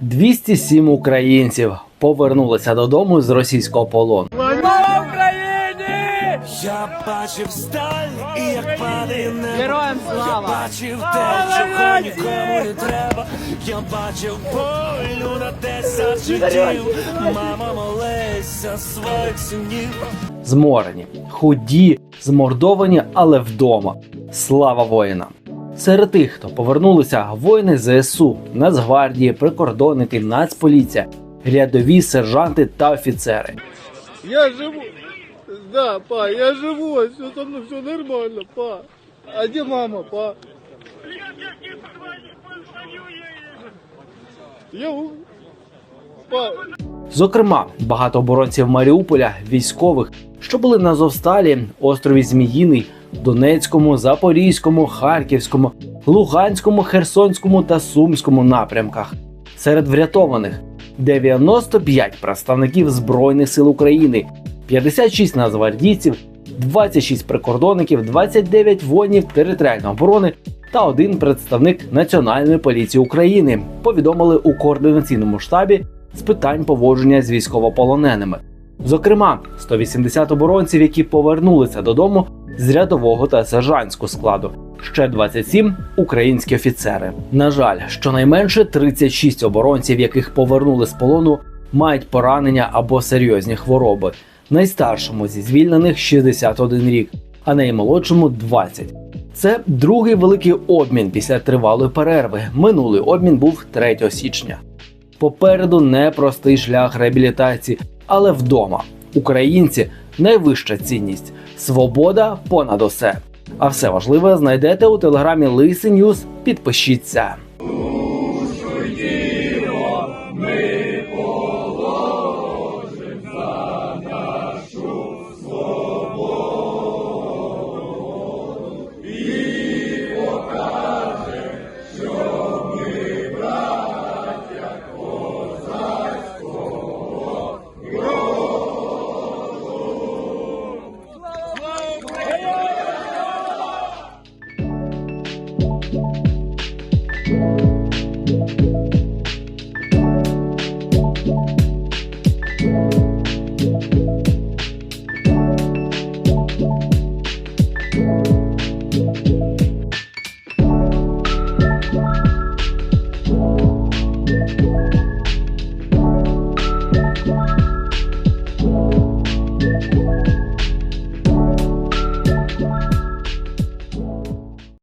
207 українців повернулися додому з російського полону. Я бачив сталь, і як падає небо. Героям Я слава! бачив те, чого нікому не треба. Я бачив болю на десять життів. Мама молися своїх синів. Зморені, худі, змордовані, але вдома. Слава воїнам! Серед тих, хто повернулися, воїни ЗСУ, Нацгвардії, прикордонники, Нацполіція, рядові сержанти та офіцери. Я живу. Да, па, я живу, все со все нормально, па. А где мама, па? Я у- Па, Зокрема, багато оборонців Маріуполя, військових, що були на Зовсталі, острові Зміїний, Донецькому, Запорізькому, Харківському, Луганському, Херсонському та Сумському напрямках. Серед врятованих 95 представників Збройних сил України, 56 нацгвардійців, 26 прикордонників, 29 воїнів територіальної оборони та один представник Національної поліції України. Повідомили у координаційному штабі з питань поводження з військовополоненими. Зокрема, 180 оборонців, які повернулися додому з рядового та сержантського складу. Ще 27 українські офіцери. На жаль, щонайменше 36 оборонців, яких повернули з полону, мають поранення або серйозні хвороби. Найстаршому зі звільнених 61 рік, а наймолодшому 20. Це другий великий обмін після тривалої перерви. Минулий обмін був 3 січня. Попереду непростий шлях реабілітації, але вдома. Українці найвища цінність. Свобода понад усе. А все важливе знайдете у телеграмі Лисий Ньюс. Підпишіться. Yeah.